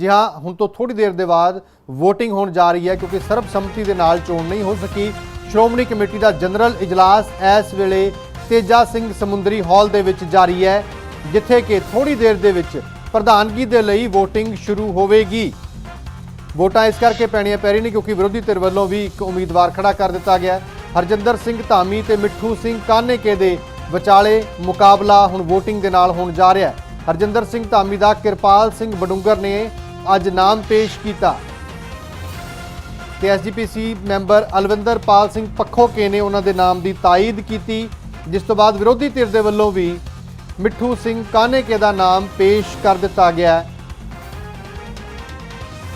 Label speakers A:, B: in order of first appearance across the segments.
A: ਜੀ ਹਾਂ, ਹੁਣ ਤੋਂ ਥੋੜੀ ਦੇਰ ਦੇ ਬਾਅਦ VOTING ਹੋਣ ਜਾ ਰਹੀ ਹੈ ਕਿਉਂਕਿ ਸਰਬਸੰਮਤੀ ਦੇ ਨਾਲ ਚੋਣ ਨਹੀਂ ਹੋ ਸਕੀ। ਸ਼੍ਰੋਮਣੀ ਕਮੇਟੀ ਦਾ ਜਨਰਲ ਇਜਲਾਸ ਇਸ ਵੇਲੇ ਤੇਜਾ ਸਿੰਘ ਸਮੁੰਦਰੀ ਹਾਲ ਦੇ ਵਿੱਚ ਜਾਰੀ ਹੈ, ਜਿੱਥੇ ਕਿ ਥੋੜੀ ਦੇਰ ਦੇ ਵਿੱਚ ਪ੍ਰਧਾਨਗੀ ਦੇ ਲਈ VOTING ਸ਼ੁਰੂ ਹੋਵੇਗੀ। ਵੋਟਾਂ ਇਸ ਕਰਕੇ ਪੈਣੀਆਂ ਪੈ ਰਹੀ ਨੇ ਕਿਉਂਕਿ ਵਿਰੋਧੀ ਧਿਰ ਵੱਲੋਂ ਵੀ ਇੱਕ ਉਮੀਦਵਾਰ ਖੜਾ ਕਰ ਦਿੱਤਾ ਗਿਆ ਹਰਜਿੰਦਰ ਸਿੰਘ ਧਾਮੀ ਤੇ ਮਿੱਠੂ ਸਿੰਘ ਕਾਨੇਕੇ ਦੇ ਵਿਚਾਲੇ ਮੁਕਾਬਲਾ ਹੁਣ VOTING ਦੇ ਨਾਲ ਹੋਣ ਜਾ ਰਿਹਾ ਹੈ। ਹਰਜਿੰਦਰ ਸਿੰਘ ਧਾਮੀ ਦਾ ਕਿਰਪਾਲ ਸਿੰਘ ਬਡੂੰਗਰ ਨੇ ਅੱਜ ਨਾਮ ਪੇਸ਼ ਕੀਤਾ। ਤੇ ਐਸਜੀਪੀਸੀ ਮੈਂਬਰ ਅਲਵਿੰਦਰ ਪਾਲ ਸਿੰਘ ਪੱਖੋਕੇ ਨੇ ਉਹਨਾਂ ਦੇ ਨਾਮ ਦੀ ਤਾਇਦ ਕੀਤੀ, ਜਿਸ ਤੋਂ ਬਾਅਦ ਵਿਰੋਧੀ ਧਿਰ ਦੇ ਵੱਲੋਂ ਵੀ ਮਿੱਠੂ ਸਿੰਘ ਕਾਨੇਕੇ ਦਾ ਨਾਮ ਪੇਸ਼ ਕਰ ਦਿੱਤਾ ਗਿਆ ਹੈ।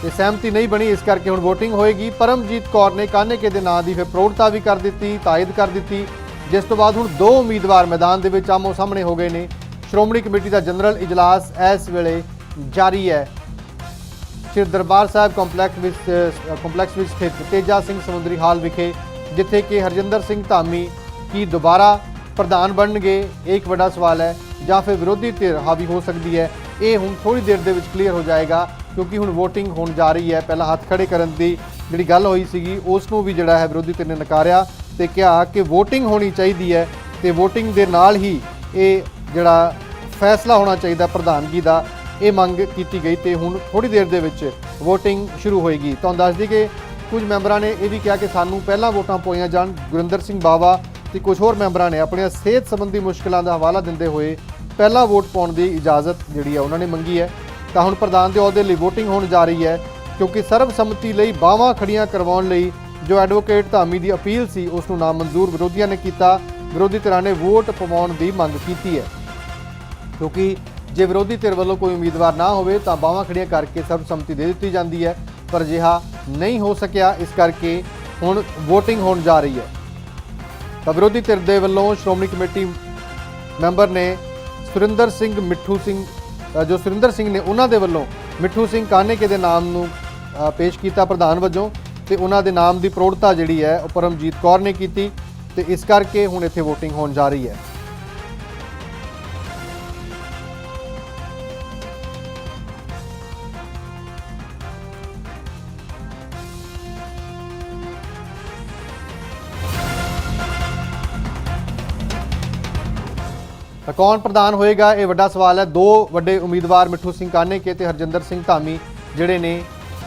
A: ਤੇ ਸਹਿਮਤੀ ਨਹੀਂ ਬਣੀ, ਇਸ ਕਰਕੇ ਹੁਣ ਵੋਟਿੰਗ ਹੋਏਗੀ। ਪਰਮਜੀਤ ਕੌਰ ਨੇ ਕਾਨੇਕੇ ਦੇ ਨਾਂ ਦੀ ਫਿਰ ਪ੍ਰੋੜਤਾ ਵੀ ਕਰ ਦਿੱਤੀ, ਤਾਇਦ ਕਰ ਦਿੱਤੀ। ਜਿਸ ਤੋਂ ਬਾਅਦ ਹੁਣ ਦੋ ਉਮੀਦਵਾਰ ਮੈਦਾਨ ਦੇ ਵਿੱਚ ਆਮੋ ਸਾਹਮਣੇ ਹੋ ਗਏ ਨੇ। ਸ਼੍ਰੋਮਣੀ ਕਮੇਟੀ ਦਾ ਜਨਰਲ ਇਜਲਾਸ ਇਸ ਵੇਲੇ ਜਾਰੀ ਹੈ। ਸ਼੍ਰੀ ਦਰਬਾਰ ਸਾਹਿਬ ਕੰਪਲੈਕਸ ਵਿੱਚ ਕੰਪਲੈਕਸ ਵਿੱਚ ਸਥਿਤ ਤੇਜਾ ਸਿੰਘ ਸਮੁੰਦਰੀ ਹਾਲ ਵਿਖੇ, ਜਿੱਥੇ ਕਿ ਹਰਜਿੰਦਰ ਸਿੰਘ ਧਾਮੀ ਕੀ ਦੁਬਾਰਾ ਪ੍ਰਧਾਨ ਬਣਨਗੇ, ਇਹ ਇੱਕ ਵੱਡਾ ਸਵਾਲ ਹੈ, ਜਾਂ ਫਿਰ ਵਿਰੋਧੀ ਧਿਰ ਹਾਵੀ ਹੋ ਸਕਦੀ ਹੈ। ਇਹ ਹੁਣ ਥੋੜੀ ਦੇਰ ਦੇ ਵਿੱਚ ਕਲੀਅਰ ਹੋ ਜਾਏਗਾ, ਕਿਉਂਕਿ ਹੁਣ VOTING ਹੋਣ ਜਾ ਰਹੀ ਹੈ। ਪਹਿਲਾਂ ਹੱਥ ਖੜੇ ਕਰਨ ਦੀ ਜਿਹੜੀ ਗੱਲ ਹੋਈ ਸੀਗੀ, ਉਸ ਨੂੰ ਵੀ ਜਿਹੜਾ ਹੈ ਵਿਰੋਧੀ ਧਿਰ ਨੇ ਨਕਾਰਿਆ ਤੇ ਕਿਹਾ ਕਿ VOTING ਹੋਣੀ ਚਾਹੀਦੀ ਹੈ ਤੇ VOTING ਦੇ ਨਾਲ ਹੀ ਇਹ ਜਿਹੜਾ ਫੈਸਲਾ ਹੋਣਾ ਚਾਹੀਦਾ ਪ੍ਰਧਾਨਗੀ ਦਾ। ਇਹ ਮੰਗ ਕੀਤੀ ਗਈ ਤੇ ਹੁਣ ਥੋੜੀ ਦੇਰ ਦੇ ਵਿੱਚ VOTING ਸ਼ੁਰੂ ਹੋਏਗੀ। ਤੁਹਾਨੂੰ ਦੱਸ ਦਈਏ ਕਿ ਕੁਝ ਮੈਂਬਰਾਂ ਨੇ ਇਹ ਵੀ ਕਿਹਾ ਕਿ ਸਾਨੂੰ ਪਹਿਲਾਂ ਵੋਟਾਂ ਪੋਈਆਂ ਜਾਣ। ਗੁਰਿੰਦਰ ਸਿੰਘ ਬਾਵਾ ਤੇ ਕੁਝ ਹੋਰ ਮੈਂਬਰਾਂ ਨੇ ਆਪਣੀਆਂ ਸਿਹਤ ਸੰਬੰਧੀ ਮੁਸ਼ਕਲਾਂ ਦਾ ਹਵਾਲਾ ਦਿੰਦੇ ਹੋਏ ਪਹਿਲਾਂ ਵੋਟ ਪਾਉਣ ਦੀ ਇਜਾਜ਼ਤ ਜਿਹੜੀ ਹੈ ਉਹਨਾਂ ਨੇ ਮੰਗੀ ਹੈ। ਤਾਂ ਹੁਣ ਪ੍ਰਧਾਨ ਦੇ ਅਹੁਦੇ ਲਈ VOTING ਹੋਣ ਜਾ ਰਹੀ ਹੈ ਕਿਉਂਕਿ ਸਰਬਸੰਮਤੀ ਲਈ ਬਾਹਾਂ ਖੜੀਆਂ ਕਰਵਾਉਣ ਲਈ ਜੋ ਐਡਵੋਕੇਟ ਧਾਮੀ ਦੀ ਅਪੀਲ ਸੀ, ਉਸ ਨੂੰ ਨਾਮਨਜ਼ੂਰ ਵਿਰੋਧੀਆਂ ਨੇ ਕੀਤਾ। ਵਿਰੋਧੀ ਧਿਰਾਂ ਨੇ ਵੋਟ ਪਵਾਉਣ ਦੀ ਮੰਗ ਕੀਤੀ ਹੈ। ਕਿਉਂਕਿ ਜੇ ਵਿਰੋਧੀ ਧਿਰ ਵੱਲੋਂ ਕੋਈ ਉਮੀਦਵਾਰ ਨਾ ਹੋਵੇ ਤਾਂ ਬਾਹਾਂ ਖੜੀਆਂ ਕਰਕੇ ਸਰਬਸੰਮਤੀ ਦੇ ਦਿੱਤੀ ਜਾਂਦੀ ਹੈ। ਪਰ ਅਜਿਹਾ ਨਹੀਂ ਹੋ ਸਕਿਆ। ਇਸ ਕਰਕੇ ਹੁਣ VOTING ਹੋਣ ਜਾ ਰਹੀ ਹੈ। ਤਾਂ ਵਿਰੋਧੀ ਧਿਰ ਦੇ ਵੱਲੋਂ ਸ਼੍ਰੋਮਣੀ ਕਮੇਟੀ ਮੈਂਬਰ ਨੇ ਸੁਰਿੰਦਰ ਸਿੰਘ ਮਿੱਠੂ ਸਿੰਘ ਜੋ ਸੁਰਿੰਦਰ ਸਿੰਘ ਨੇ ਉਹਨਾਂ ਦੇ ਵੱਲੋਂ ਮਿੱਠੂ ਸਿੰਘ ਕਾਨੇਕੇ ਦੇ ਨਾਮ ਨੂੰ ਪੇਸ਼ ਕੀਤਾ ਪ੍ਰਧਾਨ ਵਜੋਂ ਤੇ ਉਹਨਾਂ ਦੇ ਨਾਮ ਦੀ ਪ੍ਰੋੜਤਾ ਜਿਹੜੀ ਹੈ ਉਹ ਪਰਮਜੀਤ ਕੌਰ ਨੇ ਕੀਤੀ ਤੇ ਇਸ ਕਰਕੇ ਹੁਣ ਇੱਥੇ VOTING ਹੋਣ ਜਾ ਰਹੀ ਹੈ। ਤਾਂ ਕੌਣ ਪ੍ਰਧਾਨ ਹੋਏਗਾ? ਇਹ ਵੱਡਾ ਸਵਾਲ ਹੈ। ਦੋ ਵੱਡੇ ਉਮੀਦਵਾਰ ਮਿੱਠੂ ਸਿੰਘ ਕਾਨੇਕੇ ਤੇ ਹਰਜਿੰਦਰ ਸਿੰਘ ਧਾਮੀ ਜਿਹੜੇ ਨੇ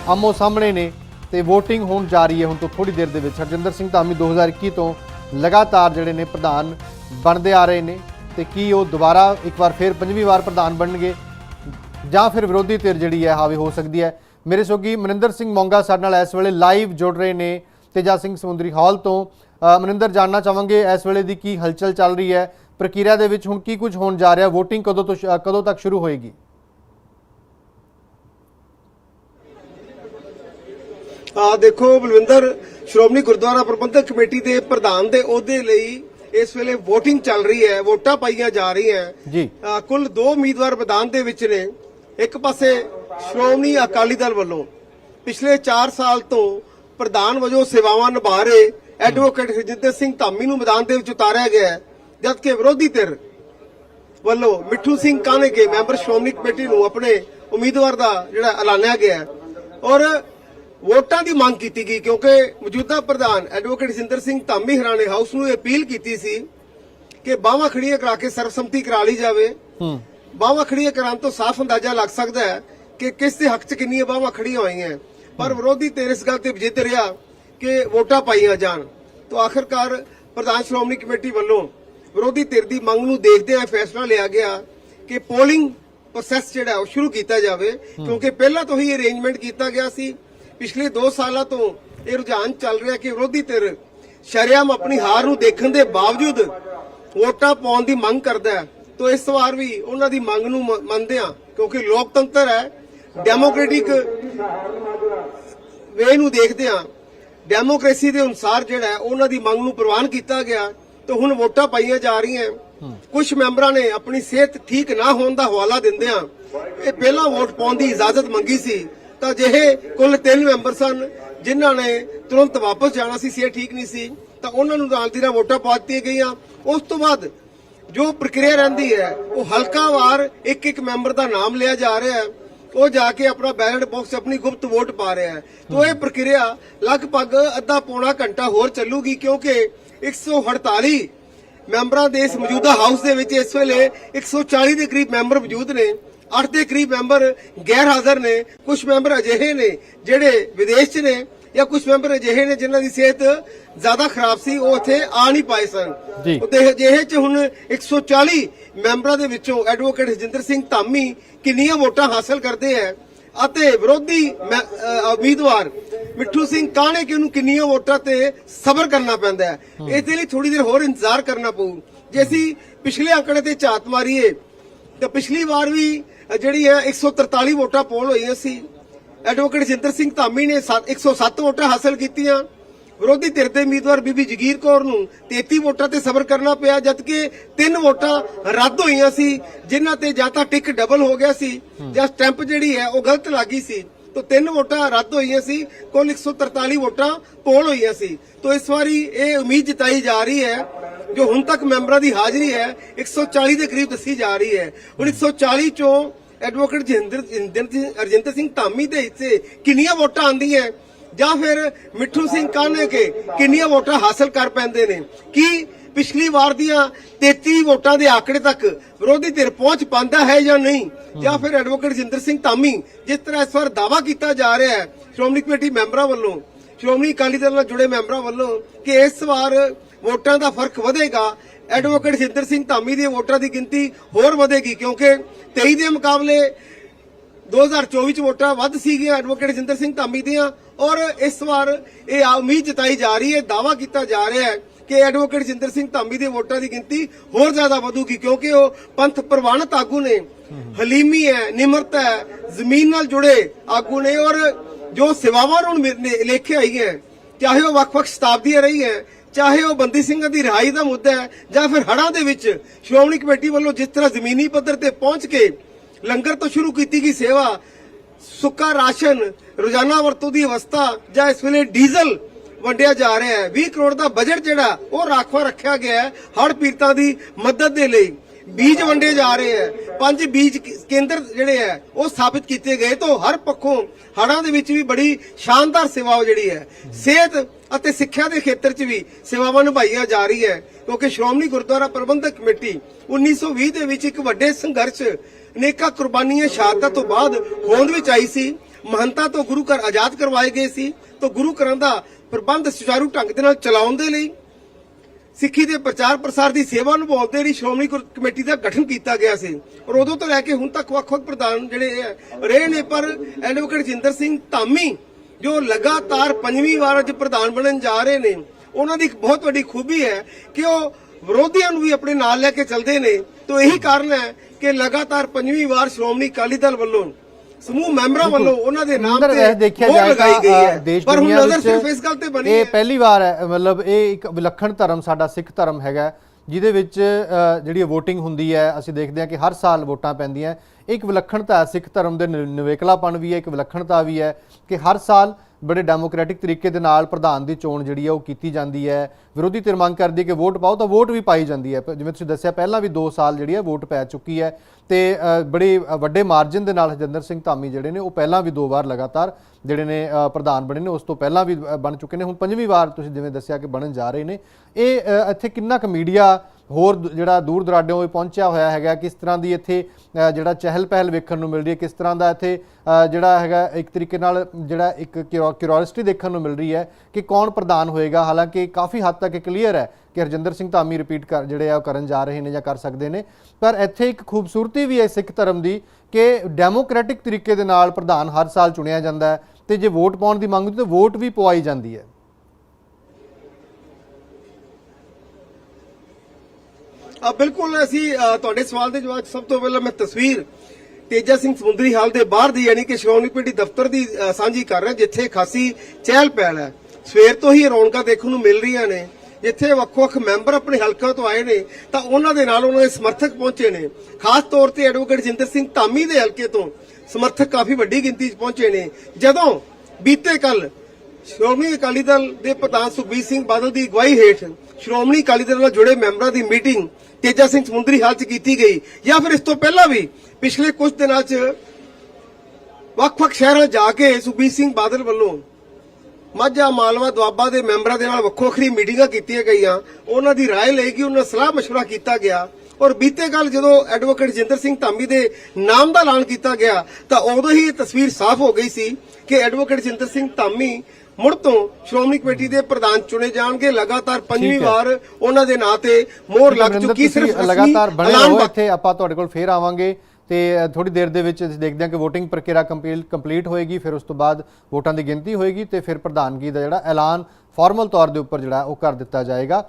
A: ਆਮੋ ਸਾਹਮਣੇ ਨੇ ਤੇ VOTING ਹੋਣ ਜਾ ਰਹੀ ਹੈ ਹੁਣ ਤੋਂ ਥੋੜੀ ਦੇਰ ਦੇ ਵਿੱਚ। ਹਰਜਿੰਦਰ ਸਿੰਘ ਧਾਮੀ 2021 ਤੋਂ ਲਗਾਤਾਰ ਜਿਹੜੇ ਨੇ ਪ੍ਰਧਾਨ ਬਣਦੇ ਆ ਰਹੇ ਨੇ ਤੇ ਕੀ ਉਹ ਦੁਬਾਰਾ ਇੱਕ ਵਾਰ ਫਿਰ ਪੰਜਵੀਂ ਵਾਰ ਪ੍ਰਧਾਨ ਬਣਨਗੇ? ਜਾਂ ਫਿਰ ਵਿਰੋਧੀ ਧਿਰ ਜਿਹੜੀ ਹੈ, ਹਾਵੇ ਹੋ ਸਕਦੀ ਹੈ। ਮੇਰੇ ਸੋਗੀ ਮਨਿੰਦਰ ਸਿੰਘ ਮੋਂਗਾ ਸਾਡੇ ਨਾਲ ਇਸ ਵੇਲੇ ਲਾਈਵ ਜੁੜ ਰਹੇ ਨੇ ਤੇਜਾ ਸਿੰਘ ਸਮੁੰਦਰੀ ਹਾਲ ਤੋਂ। ਮਨਿੰਦਰ ਜਾਨਣਾ ਚਾਹਾਂਗੇ ਇਸ ਵੇਲੇ ਦੀ ਕੀ ਹਲਚਲ ਚੱਲ ਰਹੀ ਹੈ। ਪ੍ਰਕਿਰਿਆ ਦੇ ਵਿੱਚ ਹੁਣ ਕੀ ਕੁਝ ਹੋਣ ਜਾ ਰਿਹਾ? VOTING ਕਦੋਂ ਤੋਂ ਕਦੋਂ ਤੱਕ ਸ਼ੁਰੂ ਹੋਏਗੀ?
B: ਆ ਦੇਖੋ ਬਲਵਿੰਦਰ ਸ਼੍ਰੋਮਣੀ ਗੁਰਦੁਆਰਾ ਪ੍ਰਬੰਧਕ ਕਮੇਟੀ ਦੇ ਪ੍ਰਧਾਨ ਦੇ ਅਹੁਦੇ ਲਈ ਇਸ ਵੇਲੇ VOTING ਚੱਲ ਰਹੀ ਹੈ ਵੋਟਾਂ ਪਾਈਆਂ ਜਾ ਰਹੀਆਂ।
A: ਜੀ।
B: ਕੁੱਲ ਦੋ ਉਮੀਦਵਾਰ ਮੈਦਾਨ ਦੇ ਵਿੱਚ ਨੇ। ਇੱਕ ਪਾਸੇ ਸ਼੍ਰੋਮਣੀ ਅਕਾਲੀ ਦਲ ਵੱਲੋਂ ਪਿਛਲੇ 4 ਸਾਲ ਤੋਂ ਪ੍ਰਧਾਨ ਵਜੋਂ ਸੇਵਾਵਾਂ ਨਿਭਾ ਰਹੇ ਐਡਵੋਕੇਟ ਹਰਜਿੰਦਰ ਸਿੰਘ ਧਾਮੀ ਨੂੰ ਮੈਦਾਨ ਦੇ ਵਿੱਚ ਉਤਾਰਿਆ ਗਿਆ ਹੈ। ਜਦਕਿ ਵਿਰੋਧੀ ਧਿਰ ਵੱਲੋਂ ਮਿੱਠੂ ਸਿੰਘ ਕਾਨੇਕੇ ਮੈਂਬਰ ਸ਼੍ਰੋਮਣੀ ਕਮੇਟੀ ਨੂੰ ਆਪਣੇ ਉਮੀਦਵਾਰ ਦਾ ਜਿਹੜਾ ਐਲਾਨਿਆ ਗਿਆ ਔਰ ਵੋਟਾਂ ਦੀ ਮੰਗ ਕੀਤੀ ਗਈ ਕਿਉਂਕਿ ਮੌਜੂਦਾ ਪ੍ਰਧਾਨ ਐਡਵੋਕੇਟ ਸਿੰਦਰ ਸਿੰਘ ਧਾਮੀ ਹਰਾਣੇ ਹਾਊਸ ਨੂੰ ਅਪੀਲ ਕੀਤੀ ਸੀ ਕਿ ਬਾਹਾਂ ਖੜੀਆਂ ਕਰਾ ਕੇ ਸਰਬਸੰਮਤੀ ਕਰਾ ਲਈ ਜਾਵੇ।
A: ਹੂੰ।
B: ਬਾਹਾਂ ਖੜੀਆਂ ਕਰਾਉਣ ਤੋਂ ਸਾਫ਼ ਅੰਦਾਜ਼ਾ ਲੱਗ ਸਕਦਾ ਹੈ ਕਿ ਕਿਸ ਦੇ ਹੱਕ 'ਚ ਕਿੰਨੀਆਂ ਬਾਹਾਂ ਖੜੀਆਂ ਹੋਈਆਂ ਪਰ ਵਿਰੋਧੀ ਧਿਰ ਇਸ ਗੱਲ ਤੇ ਵਿਜਿੱਤ ਰਿਹਾ ਕਿ ਵੋਟਾਂ ਪਾਈਆਂ ਜਾਣ। ਤੋਂ ਆਖਰਕਾਰ ਪ੍ਰਧਾਨ ਸ਼੍ਰੋਮਣੀ ਕਮੇਟੀ ਵੱਲੋਂ ਵਿਰੋਧੀ ਧਿਰ ਦੀ ਮੰਗ ਨੂੰ ਦੇਖਦੇ ਹੋਏ ਫੈਸਲਾ ਲਿਆ ਗਿਆ ਕਿ ਪੋਲਿੰਗ ਪ੍ਰੋਸੈਸ ਜਿਹੜਾ ਉਹ ਸ਼ੁਰੂ ਕੀਤਾ ਜਾਵੇ ਕਿਉਂਕਿ ਪਹਿਲਾਂ ਤੋਂ ਹੀ ਅਰੇਂਜਮੈਂਟ ਕੀਤਾ ਗਿਆ ਸੀ। ਪਿਛਲੇ 2 ਸਾਲਾਂ ਤੋਂ ਇਹ ਰੁਝਾਨ ਚੱਲ ਰਿਹਾ ਕਿ ਵਿਰੋਧੀ ਧਿਰ ਸ਼ਰਿਆਮ ਆਪਣੀ ਹਾਰ ਨੂੰ ਦੇਖਣ ਦੇ ਬਾਵਜੂਦ ਵੋਟਾਂ ਪਾਉਣ ਦੀ ਮੰਗ ਕਰਦਾ ਹੈ। ਤੋਂ ਇਸ ਵਾਰ ਵੀ ਉਹਨਾਂ ਦੀ ਮੰਗ ਨੂੰ ਮੰਨਦੇ ਆ ਕਿਉਂਕਿ ਲੋਕਤੰਤਰ ਹੈ ਡੈਮੋਕ੍ਰੈਟਿਕ ਵੇ ਨੂੰ ਦੇਖਦੇ ਆ ਡੈਮੋਕ੍ਰੇਸੀ ਦੇ ਅਨੁਸਾਰ ਜਿਹੜਾ ਉਹਨਾਂ ਦੀ ਮੰਗ ਨੂੰ ਪ੍ਰਵਾਨ ਕੀਤਾ ਗਿਆ। ਤੇ ਹੁਣ ਵੋਟਾਂ ਪਾਈਆਂ ਜਾ ਰਹੀਆਂ। ਕੁਝ ਮੈਂਬਰਾਂ ਨੇ ਆਪਣੀ ਸਿਹਤ ਠੀਕ ਨਾ ਹੋਣ ਦਾ ਹਵਾਲਾ ਦਿੰਦਿਆਂ ਇਹ ਪਹਿਲਾਂ ਵੋਟ ਪਾਉਣ ਦੀ ਇਜਾਜ਼ਤ ਮੰਗੀ ਸੀ। ਤਾਂ ਜਿਹੇ ਕੁੱਲ ਤਿੰਨ ਮੈਂਬਰ ਸਨ, ਜਿਨ੍ਹਾਂ ਨੇ ਤੁਰੰਤ ਵਾਪਸ ਜਾਣਾ ਸੀ, ਸਿਹਤ ਠੀਕ ਨਹੀਂ ਸੀ। ਤਾਂ ਉਹਨਾਂ ਨੂੰ ਨਾਲ ਦੀ ਨਾਲ ਵੋਟਾਂ ਪਾ ਦਿੱਤੀਆਂ ਗਈਆਂ। ਉਸ ਤੋਂ ਬਾਅਦ ਜੋ ਪ੍ਰਕਿਰਿਆ ਰਹਿੰਦੀ ਹੈ, ਉਹ ਹਲਕਾ ਵਾਰ ਇੱਕ ਇੱਕ ਮੈਂਬਰ ਦਾ ਨਾਮ ਲਿਆ ਜਾ ਰਿਹਾ ਹੈ। ਉਹ ਜਾ ਕੇ ਆਪਣਾ ਬੈਲਟ ਬਾਕਸ, ਆਪਣੀ ਗੁਪਤ ਵੋਟ ਪਾ ਰਿਹਾ ਹੈ। ਤੋਂ ਇਹ ਪ੍ਰਕਿਰਿਆ ਲਗਭਗ ਅੱਧਾ ਪੌਣਾ ਘੰਟਾ ਹੋਰ ਚੱਲੂਗੀ, ਕਿਉਂਕਿ 148 ਮੈਂਬਰਾਂ ਦੇ ਇਸ ਮੌਜੂਦਾ ਹਾਊਸ ਦੇ ਵਿੱਚ ਇਸ ਵੇਲੇ 140 ਦੇ ਕਰੀਬ ਮੈਂਬਰ ਮੌਜੂਦ ਨੇ 8 ਦੇ ਕਰੀਬ ਮੈਂਬਰ ਗੈਰ ਹਾਜ਼ਰ ਨੇ ਕੁਝ ਮੈਂਬਰ ਅਜਿਹੇ ਨੇ ਜਿਹੜੇ ਵਿਦੇਸ਼ 'ਚ ਨੇ ਜਾਂ ਕੁਝ ਮੈਂਬਰ ਅਜਿਹੇ ਨੇ ਜਿਨ੍ਹਾਂ ਦੀ ਸਿਹਤ ਜ਼ਿਆਦਾ ਖਰਾਬ ਸੀ ਉਹ ਇੱਥੇ ਆ ਨਹੀਂ ਪਾਏ ਸਨ। ਤੇ ਅਜਿਹੇ 'ਚ ਹੁਣ 140 ਮੈਂਬਰਾਂ ਦੇ ਵਿੱਚੋਂ ਐਡਵੋਕੇਟ ਹਜਿੰਦਰ ਸਿੰਘ ਧਾਮੀ ਕਿੰਨੀਆਂ ਵੋਟਾਂ ਹਾਸਲ ਕਰਦੇ ਹੈ ਅਤੇ ਵਿਰੋਧੀ ਉਮੀਦਵਾਰ ਮਿੱਠੂ ਸਿੰਘ ਕਾਹਣੇ ਕਿ ਉਹਨੂੰ ਕਿੰਨੀਆਂ ਵੋਟਾਂ ਤੇ ਸਬਰ ਕਰਨਾ ਪੈਂਦਾ ਹੈ। ਇਸ ਦੇ ਲਈ ਥੋੜੀ ਦੇਰ ਹੋਰ ਇੰਤਜ਼ਾਰ ਕਰਨਾ ਪਊ। ਜੇ ਅਸੀਂ ਪਿਛਲੇ ਅੰਕੜੇ ਤੇ ਝਾਤ ਮਾਰੀਏ ਤਾਂ ਪਿਛਲੀ ਵਾਰ ਵੀ ਜਿਹੜੀ ਹੈ 143 ਵੋਟਾਂ ਪੋਲ ਹੋਈਆਂ ਸੀ। ਐਡਵੋਕੇਟ ਜਿੰਦਰ ਸਿੰਘ ਧਾਮੀ ਨੇ ਸੱਤ- 107 ਵੋਟਾਂ ਹਾਸਲ ਕੀਤੀਆਂ। ਵਿਰੋਧੀ ਧਿਰ ਦੇ ਉਮੀਦਵਾਰ ਬੀਬੀ ਜਗੀਰ ਕੌਰ ਨੂੰ 33 ਵੋਟਾਂ ਤੇ ਸਬਰ ਕਰਨਾ ਪਿਆ, ਜਦਕਿ ਤਿੰਨ ਵੋਟਾਂ ਰੱਦ ਹੋਈਆਂ ਸੀ, ਜਿਨ੍ਹਾਂ ਤੇ ਜਾਂ ਤਾਂ ਟਿਕ ਡਬਲ ਹੋ ਗਿਆ ਸੀ ਜਾਂ ਸਟੈਂਪ ਜਿਹੜੀ ਹੈ ਉਹ ਗਲਤ ਲੱਗੀ ਸੀ। ਤੋਂ ਤਿੰਨ ਵੋਟਾਂ ਰੱਦ ਹੋਈਆਂ ਸੀ, ਕੁੱਲ 143 ਵੋਟਾਂ ਪੋਲ ਹੋਈਆਂ ਸੀ। ਤੋਂ ਇਸ ਵਾਰੀ ਇਹ ਉਮੀਦ ਜਤਾਈ ਜਾ ਰਹੀ ਹੈ, ਜੋ ਹੁਣ ਤੱਕ ਮੈਂਬਰਾਂ ਦੀ ਹਾਜ਼ਰੀ ਹੈ 140 ਦੇ ਕਰੀਬ ਦੱਸੀ ਜਾ ਰਹੀ ਹੈ। ਹੁਣ 140 ਚੋਂ ਐਡਵੋਕੇਟ ਜਿੰਦਰ ਅਰਜਿੰਦਰ ਸਿੰਘ ਧਾਮੀ ਦੇ ਹਿੱਸੇ ਕਿੰਨੀਆਂ ਵੋਟਾਂ ਆਉਂਦੀਆਂ ਜਾਂ ਫਿਰ ਮਿੱਠੂ ਸਿੰਘ ਕਾਹਨੇ ਕੇ ਕਿੰਨੀਆਂ ਵੋਟਾਂ ਹਾਸਲ ਕਰ ਪੈਂਦੇ ਨੇ? ਕੀ ਪਿਛਲੀ ਵਾਰ ਦੀਆਂ 33 ਵੋਟਾਂ ਦੇ ਆંકੜੇ ਤੱਕ ਵਿਰੋਧੀ ਧਿਰ ਪਹੁੰਚ ਪਾਉਂਦਾ ਹੈ ਜਾਂ ਨਹੀਂ? ਜਾਂ ਫਿਰ ਐਡਵੋਕੇਟ ਜਿੰਦਰ ਸਿੰਘ ਧਾਮੀ, ਜਿਸ ਤਰ੍ਹਾਂ ਇਸ ਵਾਰ ਦਾਵਾ ਕੀਤਾ ਜਾ ਰਿਹਾ ਹੈ, ਸ਼੍ਰੋਮਣੀ ਕਮੇਟੀ ਮੈਂਬਰਾਂ ਵੱਲੋਂ, ਸ਼੍ਰੋਮਣੀ ਅਕਾਲੀ ਦਲ ਨਾਲ ਜੁੜੇ ਮੈਂਬਰਾਂ ਵੱਲੋਂ ਕਿ ਇਸ ਵਾਰ ਵੋਟਾਂ ਦਾ ਫ਼ਰਕ ਵਧੇਗਾ? ਐਡਵੋਕੇਟ ਸਿੰਦਰ ਸਿੰਘ ਧਾਮੀ ਦੀ ਵੋਟਾਂ ਦੀ ਗਿਣਤੀ ਹੋਰ ਵਧੇਗੀ ਕਿਉਂਕਿ 23 ਦੇ ਮੁਕਾਬਲੇ 2024 ਚ ਵੋਟਾਂ ਵੱਧ ਸੀਗੀਆਂ ਐਡਵੋਕੇਟ ਜਿੰਦਰ ਸਿੰਘ ਧਾਮੀ ਦੀਆਂ ਔਰ ਇਸ ਵਾਰ ਇਹ ਉਮੀਦ ਜਤਾਈ ਜਾ ਰਹੀ ਹੈ ਦਾਵਾ ਕੀਤਾ ਜਾ ਰਿਹਾ ਹੈ ਕਿ ਐਡਵੋਕੇਟ ਜਿੰਦਰ ਸਿੰਘ ਧਾਮੀ ਦੇ ਵੋਟਾਂ ਦੀ ਗਿਣਤੀ ਹੋਰ ਜ਼ਿਆਦਾ ਵਧੂਗੀ ਕਿਉਂਕਿ ਉਹ ਪੰਥ ਪ੍ਰਵਾਨਿਤ ਆਗੂ ਨੇ। ਹਲੀਮੀ ਹੈ, ਨਿਮਰਤਾ ਹੈ, ਜ਼ਮੀਨ ਨਾਲ ਜੁੜੇ ਆਗੂ ਨੇ ਔਰ ਜੋ ਸੇਵਾਵਾਂ ਨੂੰ ਲੇਖੇ ਆਈ ਹੈ, ਚਾਹੇ ਉਹ ਵੱਖ-ਵੱਖ ਸ਼ਤਾਬਦੀਆਂ ਰਹੀ ਹੈ, ਚਾਹੇ ਉਹ ਬੰਦੀ ਸਿੰਘਾਂ ਦੀ ਰਿਹਾਈ ਦਾ ਮੁੱਦਾ ਹੈ ਜਾਂ ਫਿਰ ਹੜਾਂ ਦੇ ਵਿੱਚ ਸ਼੍ਰੋਮਣੀ ਕਮੇਟੀ ਵੱਲੋਂ ਜਿਸ ਤਰ੍ਹਾਂ ਜ਼ਮੀਨੀ ਪੱਧਰ ਤੇ ਪਹੁੰਚ ਕੇ ਲੰਗਰ ਤੋਂ ਸ਼ੁਰੂ ਕੀਤੀ ਗਈ ਸੇਵਾ, ਸੁੱਕਾ ਰਾਸ਼ਨ, ਰੋਜ਼ਾਨਾ ਵਰਤੋਂ ਦੀ ਅਵਸਥਾ, ਜਾਂ ਇਸ ਵੇਲੇ ਡੀਜ਼ਲ ਵੰਡਿਆ ਜਾ ਰਿਹਾ ਹੈ। 20 ਕਰੋੜ ਦਾ ਬਜਟ ਜਿਹੜਾ, ਉਹ ਰਾਖਵਾ ਰੱਖਿਆ ਗਿਆ ਹੈ ਹੜ ਪੀੜਤਾਂ ਦੀ ਮਦਦ ਦੇ ਲਈ। ਬੀਜ ਵੰਡੇ ਜਾ ਰਹੇ ਹੈ। ਪੰਜ ਬੀਜ ਕੇਂਦਰ ਜਿਹੜੇ ਹੈ, ਉਹ ਸਥਾਪਿਤ ਕੀਤੇ ਗਏ। ਤੋਂ ਹਰ ਪੱਖੋਂ ਹੜਾਂ ਦੇ ਵਿੱਚ ਵੀ ਬੜੀ ਸ਼ਾਨਦਾਰ ਸੇਵਾ ਜਿਹੜੀ ਹੈ। ਸਿਹਤ ਅਤੇ ਸਿੱਖਿਆ ਦੇ ਖੇਤਰ 'ਚ ਵੀ ਸੇਵਾਵਾਂ ਨਿਭਾਈਆਂ ਜਾ ਰਹੀ ਹੈ, ਕਿਉਂਕਿ ਸ਼੍ਰੋਮਣੀ ਗੁਰਦੁਆਰਾ ਪ੍ਰਬੰਧਕ ਕਮੇਟੀ 1920 ਦੇ ਵਿੱਚ ਇੱਕ ਵੱਡੇ ਸੰਘਰਸ਼ ਅਨੇਕਾਂ ਕੁਰਬਾਨੀਆਂ ਸ਼ਹਾਦਤਾਂ ਤੋਂ ਬਾਅਦ ਹੋਂਦ ਵਿੱਚ ਆਈ ਸੀ। ਮਹੰਤਾ ਤੋਂ ਗੁਰੂ ਘਰ ਆਜ਼ਾਦ ਕਰਵਾਏ ਗਏ ਸੀ। ਤੋਂ ਗੁਰੂ ਘਰਾਂ ਦਾ ਪ੍ਰਬੰਧ ਸੁਚਾਰੂ ਢੰਗ ਦੇ ਨਾਲ ਚਲਾਉਣ ਦੇ ਲਈ ਸਿੱਖੀ ਦੇ ਪ੍ਰਚਾਰ ਪ੍ਰਸਾਰ ਦੀ ਸੇਵਾ ਨਿਭਾਉਣ ਦੇ ਲਈ ਸ਼੍ਰੋਮਣੀ ਕਮੇਟੀ ਦਾ ਗਠਨ ਕੀਤਾ ਗਿਆ ਸੀ। ਔਰ ਉਦੋਂ ਤੋਂ ਲੈ ਕੇ ਹੁਣ ਤੱਕ ਵੱਖ-ਵੱਖ ਪ੍ਰਧਾਨ ਜਿਹੜੇ ਹੈ ਰਹੇ ਨੇ, ਪਰ ਐਡਵੋਕੇਟ ਜਿੰਦਰ ਸਿੰਘ ਧਾਮੀ ਜੋ ਲਗਾਤਾਰ ਪੰਜਵੀਂ ਵਾਰ ਅੱਜ ਪ੍ਰਧਾਨ ਬਣਨ ਜਾ ਰਹੇ ਨੇ ਉਹਨਾਂ ਦੀ ਇੱਕ ਬਹੁਤ ਵੱਡੀ ਖੂਬੀ ਹੈ ਕਿ ਉਹ ਵਿਰੋਧੀਆਂ ਨੂੰ ਵੀ ਆਪਣੇ ਨਾਲ ਲੈ ਕੇ ਚੱਲਦੇ ਨੇ। ਤੋਂ ਇਹੀ ਕਾਰਨ ਹੈ ਕਿ ਲਗਾਤਾਰ ਪੰਜਵੀਂ ਵਾਰ ਸ਼੍ਰੋਮਣੀ ਅਕਾਲੀ ਦਲ ਵੱਲੋਂ ਸਮੂਹ ਮੈਂਬਰਾਂ ਵੱਲੋਂ ਉਹਨਾਂ ਦੇ ਨਾਮ ਤੇ
A: ਇਹ ਦੇਖਿਆ
B: ਮੋਹਰ
A: ਜਾਏ
B: ਲਗਾਈ
A: ਤਾਂ
B: ਗਈ
A: ਅ,
B: ਹੈ।
A: ਦੇਸ਼
B: ਪਰ ਹੁਣ
A: ਦੁਨੀਆ
B: ਨਜ਼ਰ
A: ਵਿੱਚ
B: ਸਿਰਫ ਇਸ ਗੱਲ ਤੇ ਬਣੀ
A: ਇਹ ਪਹਿਲੀ ਵਾਰ ਹੈ ਮਤਲਬ ਇਹ ਇੱਕ ਵਿਲੱਖਣ ਧਰਮ ਸਾਡਾ ਸਿੱਖ ਧਰਮ ਹੈਗਾ। ਜਿਹਦੇ ਵਿੱਚ ਜਿਹੜੀ VOTING ਹੁੰਦੀ ਹੈ, ਅਸੀਂ ਦੇਖਦੇ ਹਾਂ ਕਿ ਹਰ ਸਾਲ ਵੋਟਾਂ ਪੈਂਦੀਆਂ ਇੱਕ ਵਿਲੱਖਣਤਾ ਹੈ, ਸਿੱਖ ਧਰਮ ਦੇ ਨਿ- ਨਿਵੇਕਲਾਪਣ ਵੀ ਹੈ, ਇੱਕ ਵਿਲੱਖਣਤਾ ਵੀ ਹੈ ਕਿ ਹਰ ਸਾਲ ਬੜੇ ਡੈਮੋਕ੍ਰੈਟਿਕ ਤਰੀਕੇ ਦੇ ਨਾਲ ਪ੍ਰਧਾਨ ਦੀ ਚੋਣ ਜਿਹੜੀ ਹੈ, ਉਹ ਕੀਤੀ ਜਾਂਦੀ ਹੈ। ਵਿਰੋਧੀ ਧਿਰ ਮੰਗ ਕਰਦੀ ਹੈ ਕਿ ਵੋਟ ਪਾਓ, ਤਾਂ ਵੋਟ ਵੀ ਪਾਈ ਜਾਂਦੀ ਹੈ। ਪ- ਜਿਵੇਂ ਤੁਸੀਂ ਦੱਸਿਆ, ਪਹਿਲਾਂ ਵੀ 2 ਸਾਲ ਜਿਹੜੀ ਹੈ, ਵੋਟ ਪੈ ਚੁੱਕੀ ਹੈ। ਤੇ ਬੜੇ ਵੱਡੇ ਮਾਰਜਨ ਦੇ ਨਾਲ ਹਰਜਿੰਦਰ ਸਿੰਘ ਧਾਮੀ ਜਿਹੜੇ ਨੇ, ਉਹ ਪਹਿਲਾਂ ਵੀ ਦੋ ਵਾਰ ਲਗਾਤਾਰ ਜਿਹੜੇ ਨੇ ਪ੍ਰਧਾਨ ਬਣੇ ਨੇ, ਉਸ ਤੋਂ ਪਹਿਲਾਂ ਵੀ ਬਣ ਚੁੱਕੇ ਨੇ। ਹੁਣ ਪੰਜਵੀਂ ਵਾਰ ਤੁਸੀਂ ਜਿਵੇਂ ਦੱਸਿਆ ਕਿ ਬਣਨ ਜਾ ਰਹੇ ਨੇ। ਇਹ ਇੱਥੇ ਕਿੰਨਾ ਕੁ ਮੀਡੀਆ ਹੋਰ ਦ- ਜਿਹੜਾ ਦੂਰ ਦਰਾਡਿਓਂ ਵੀ ਪਹੁੰਚਿਆ ਹੋਇਆ ਹੈਗਾ, ਕਿਸ ਤਰ੍ਹਾਂ ਦੀ ਇੱਥੇ ਜਿਹੜਾ ਚਹਿਲ ਪਹਿਲ ਵੇਖਣ ਨੂੰ ਮਿਲ ਰਹੀ ਹੈ, ਕਿਸ ਤਰ੍ਹਾਂ ਦਾ ਇੱਥੇ ਜਿਹੜਾ ਹੈਗਾ, ਇੱਕ ਤਰੀਕੇ ਨਾਲ ਜਿਹੜਾ ਇੱਕ ਕਿਉਰਿਓਸਿਟੀ ਦੇਖਣ ਨੂੰ ਮਿਲ ਰਹੀ ਹੈ ਕਿ ਕੌਣ ਪ੍ਰਧਾਨ ਹੋਏਗਾ। ਹਾਲਾਂਕਿ ਕਾਫੀ ਹੱਦ ਤੱਕ ਕਲੀਅਰ ਹੈ ਕਿ ਹਰਜਿੰਦਰ ਸਿੰਘ ਧਾਮੀ ਰਿਪੀਟ ਕਰ, ਜਿਹੜੇ ਆ ਉਹ ਕਰਨ ਜਾ ਰਹੇ ਨੇ ਜਾਂ ਕਰ ਸਕਦੇ ਨੇ। ਪਰ ਇੱਥੇ ਇੱਕ ਖੂਬਸੂਰਤੀ ਵੀ ਹੈ ਸਿੱਖ ਧਰਮ ਦੀ ਕਿ ਡੈਮੋਕ੍ਰੈਟਿਕ ਤਰੀਕੇ ਦੇ ਨਾਲ ਪ੍ਰਧਾਨ ਹਰ ਸਾਲ ਚੁਣਿਆ ਜਾਂਦਾ ਹੈ। ਤੇ ਜੇ ਵੋਟ ਪਾਉਣ ਦੀ ਮੰਗ ਹੁੰਦੀ ਤਾਂ ਵੋਟ ਵੀ ਪਵਾਈ ਜਾਂਦੀ ਹੈ।
B: ਆ ਬਿਲਕੁਲ ਅਸੀਂ ਤੁਹਾਡੇ ਸਵਾਲ ਦੇ ਜਵਾਬ ਸਭ ਤੋਂ ਪਹਿਲਾਂ ਮੈਂ ਤਸਵੀਰ ਤੇਜਾ ਸਿੰਘ ਸਮੁੰਦਰੀ ਹਾਲ ਦੇ ਬਾਹਰ ਦੀ, ਯਾਨੀ ਕਿ ਸ਼੍ਰੋਮਣੀ ਕਮੇਟੀ ਦਫ਼ਤਰ ਦੀ ਸਾਂਝੀ ਕਰ ਰਿਹਾ, ਜਿੱਥੇ ਖਾਸੀ ਚਹਿਲ ਪਹਿਲ ਹੈ। ਸਵੇਰ ਤੋਂ ਹੀ ਰੌਣਕਾਂ ਦੇਖਣ ਨੂੰ ਮਿਲ ਰਹੀਆਂ ਨੇ। ਜਿੱਥੇ ਵੱਖ-ਵੱਖ ਮੈਂਬਰ ਆਪਣੇ ਹਲਕਾ ਤੋਂ ਆਏ ਨੇ, ਤਾਂ ਉਹਨਾਂ ਦੇ ਨਾਲ ਉਹਨਾਂ ਦੇ ਸਮਰਥਕ ਪਹੁੰਚੇ ਨੇ। ਖਾਸ ਤੌਰ ਤੇ ਐਡਵੋਕੇਟ ਜਿੰਦਰ ਸਿੰਘ ਧਾਮੀ ਦੇ ਹਲਕੇ ਤੋਂ ਸਮਰਥਕ ਕਾਫੀ ਵੱਡੀ ਗਿਣਤੀ 'ਚ ਪਹੁੰਚੇ ਨੇ। ਜਦੋਂ ਬੀਤੇ ਕੱਲ ਸ਼੍ਰੋਮਣੀ ਅਕਾਲੀ ਦਲ ਦੇ ਪ੍ਰਧਾਨ ਸੁਖਬੀਰ ਸਿੰਘ ਬਾਦਲ ਦੀ ਅਗਵਾਈ ਹੇਠ ਸ਼੍ਰੋਮਣੀ ਅਕਾਲੀ ਦਲ ਨਾਲ ਜੁੜੇ ਮੈਂਬਰਾਂ ਦੀ ਮੀਟਿੰਗ ਤੇਜਾ ਸਿੰਘ ਸਮੁੰਦਰੀ ਹਾਲ 'ਚ ਕੀਤੀ ਗਈ। ਜਾਂ ਫਿਰ ਇਸ ਤੋਂ ਪਹਿਲਾਂ ਵੀ ਪਿਛਲੇ ਕੁਝ ਦਿਨਾਂ 'ਚ ਵੱਖ-ਵੱਖ ਸ਼ਹਿਰਾਂ ਜਾ ਕੇ ਸੁਖਬੀਰ ਸਿੰਘ ਬਾਦਲ ਵੱਲੋਂ ਮਾਝਾ ਮਾਲਵਾ ਦੁਆਬਾ ਦੇ ਮੈਂਬਰਾਂ ਦੇ ਨਾਲ ਵੱਖੋ ਵੱਖਰੀ ਮੀਟਿੰਗਾਂ ਕੀਤੀਆਂ ਗਈਆਂ ਉਹਨਾਂ ਦੀ رائے ਲਈ ਗਈ ਉਹਨਾਂ ਨਾਲ ਸਲਾਹ مشورہ ਕੀਤਾ ਗਿਆ ਔਰ ਬੀਤੇ ਕੱਲ ਜਦੋਂ ਐਡਵੋਕੇਟ ਜਿੰਦਰ ਸਿੰਘ ਧਾਮੀ ਦੇ ਨਾਮ ਦਾ ਐਲਾਨ ਕੀਤਾ ਗਿਆ ਤਾਂ ਉਦੋਂ ਹੀ ਇਹ ਤਸਵੀਰ ਸਾਫ਼ ਹੋ ਗਈ ਸੀ ਕਿ ਐਡਵੋਕੇਟ ਜਿੰਦਰ ਸਿੰਘ ਧਾਮੀ ਮੁੜ ਤੋਂ ਸ਼੍ਰੋਮਣੀ ਕਮੇਟੀ ਦੇ ਪ੍ਰਧਾਨ ਚੁਣੇ ਜਾਣਗੇ ਲਗਾਤਾਰ ਪੰਜਵੀਂ
A: ਠੀਕ ਹੈ।
B: ਵਾਰ ਉਹਨਾਂ ਦੇ ਨਾਂ ਤੇ ਮੋਹਰ ਲੱਗ
A: ਅਮਰਿੰਦਰ,
B: ਚੁੱਕੀ
A: ਤੁਸੀਂ
B: ਸਿਰਫ ਰਸਮੀ
A: ਲਗਾਤਾਰ ਬਣੇ
B: ਐਲਾਨ
A: ਰਹੋ
B: ਬਾਕੀ-
A: ਇੱਥੇ ਆਪਾਂ ਤੁਹਾਡੇ ਕੋਲ ਫੇਰ ਆਵਾਂਗੇ ਤੇ ਥੋੜੀ ਦੇਰ ਦੇ ਵਿੱਚ ਅਸੀਂ ਦੇਖਦੇ ਹਾਂ ਕਿ VOTING ਪ੍ਰਕਿਰਿਆ ਕੰਪਲੀਟ ਕੰਪਲੀਟ ਹੋਏਗੀ, ਫਿਰ ਉਸ ਤੋਂ ਬਾਅਦ ਵੋਟਾਂ ਦੀ ਗਿਣਤੀ ਹੋਏਗੀ ਤੇ ਫਿਰ ਪ੍ਰਧਾਨਗੀ ਦਾ ਜਿਹੜਾ ਐਲਾਨ ਫਾਰਮਲ ਤੌਰ ਦੇ ਉੱਪਰ ਜਿਹੜਾ ਉਹ ਕਰ ਦਿੱਤਾ ਜਾਏਗਾ।